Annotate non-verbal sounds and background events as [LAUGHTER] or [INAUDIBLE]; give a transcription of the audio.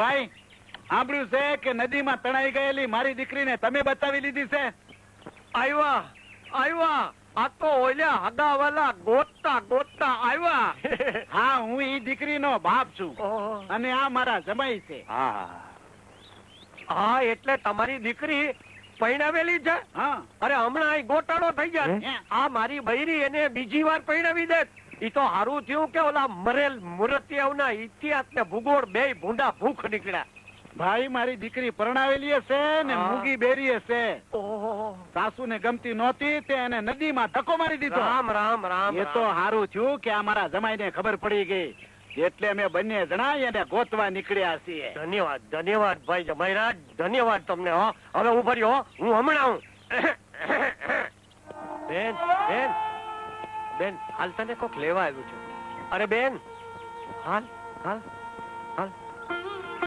ભાઈ સાંભળ્યું છે કે નદીમાં તણાઈ ગયેલી મારી દીકરીને તમે બતાવી લીધી છે? આવ્યા આવ્યા આ તો ઓલ્યા હગાવાલા ગોતતા ગોતતા આવ્યા [LAUGHS] હા હું ઈ દીકરીનો બાપ છું અને આ મારા જમાઈ છે. હા હા એટલે તમારી દીકરી પૈણાવેલી છે? અરે હમણાં ગોટાળો થઈ? જાય આ મારી ભૈરી એને બીજી વાર પૈણાવી દે ઈ તો હારું થયું કે ઓલા મરેલ મુરતિયાઓના ઇતિહાસ ને ભૂગોળ બે ભૂંડા ભૂખ નીકળ્યા. ભાઈ મારી દીકરી પરણાવેલી હશે ને મૂગી બેરી હશે. સાસુ ને ગમતી નહોતી તે એને નદીમાં ધક્કો મારી દીધો. રામ રામ રામ એ તો. હારું થયું કે આ મારા જમાઈને ખબર પડી ગઈ. એટલે અમે બંને જણા એને ગોતવા નીકળ્યા છીએ. ધન્યવાદ ધન્યવાદ ભાઈ જમાઈરાજ ધન્યવાદ તમને હો. હવે હું રહ્યો હો. હું હમણાં હું. [COUGHS] બેન બેન. બેન હાલ તને કોક લેવા આવ્યું છે. અરે બેન હાલ હાલ હાલ.